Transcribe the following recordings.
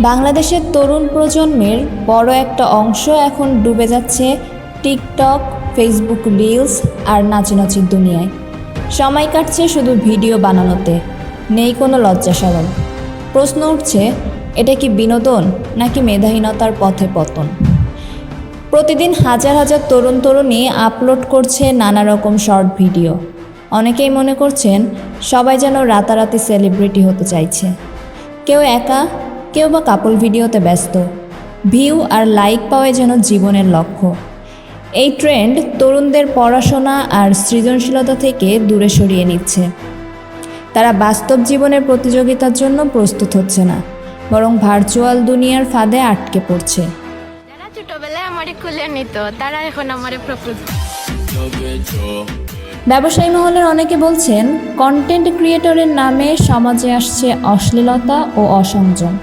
বাংলাদেশের তরুণ প্রজন্মের বড় একটা অংশ এখন ডুবে যাচ্ছে টিকটক, ফেসবুক রিলস আর নাচানাচির দুনিয়ায়। সময় কাটছে শুধু ভিডিও বানানোতে, নেই কোনো লজ্জা সরম প্রশ্ন উঠছে, এটা কি বিনোদন নাকি মেধাহীনতার পথে পতন? প্রতিদিন হাজার হাজার তরুণ তরুণী আপলোড করছে নানা রকম শর্ট ভিডিও। অনেকেই মনে করছেন, সবাই যেন রাতারাতি সেলিব্রিটি হতে চাইছে। কেউ একা কেউ বা কাপল ভিডিওতে ব্যস্ত। ভিউ আর লাইক পাওয়াই যেন জীবনের লক্ষ্য। এই ট্রেন্ড তরুণদের পড়াশোনা আর সৃজনশীলতা থেকে দূরে সরিয়ে নিচ্ছে। তারা বাস্তব জীবনের প্রতিযোগিতার জন্য প্রস্তুত হচ্ছে না বরং ভার্চুয়াল দুনিয়ার ফাঁদে আটকে পড়ছে। যারা ছোটবেলায় আমারে খুলে নিত তারা এখন আমারে প্রপোজ ব্যবসায়ী মহলের অনেকে বলছেন কন্টেন্ট ক্রিয়েটরের নামে সমাজে আসছে অশ্লীলতা ও অসংযম।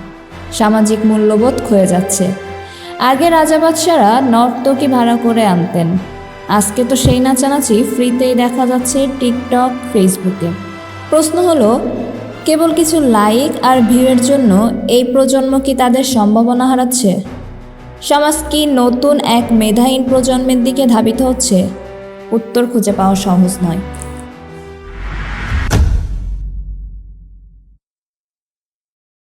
সামাজিক মূল্যবোধ ক্ষয়ে যাচ্ছে। আগে রাজা বাদশারা নর্তকী ভাড়া করে আনতেন। আজকে তো সেই নাচানাচি ফ্রিতেই দেখা যাচ্ছে টিকটক, ফেসবুকে। প্রশ্ন হলো, কেবল কিছু লাইক আর ভিউয়ের জন্য এই প্রজন্ম কি তাদের সম্ভাবনা হারাচ্ছে? সমাজ কি নতুন এক মেধাহীন প্রজন্মের দিকে ধাবিত হচ্ছে? উত্তর খুঁজে পাওয়া সহজ নয়।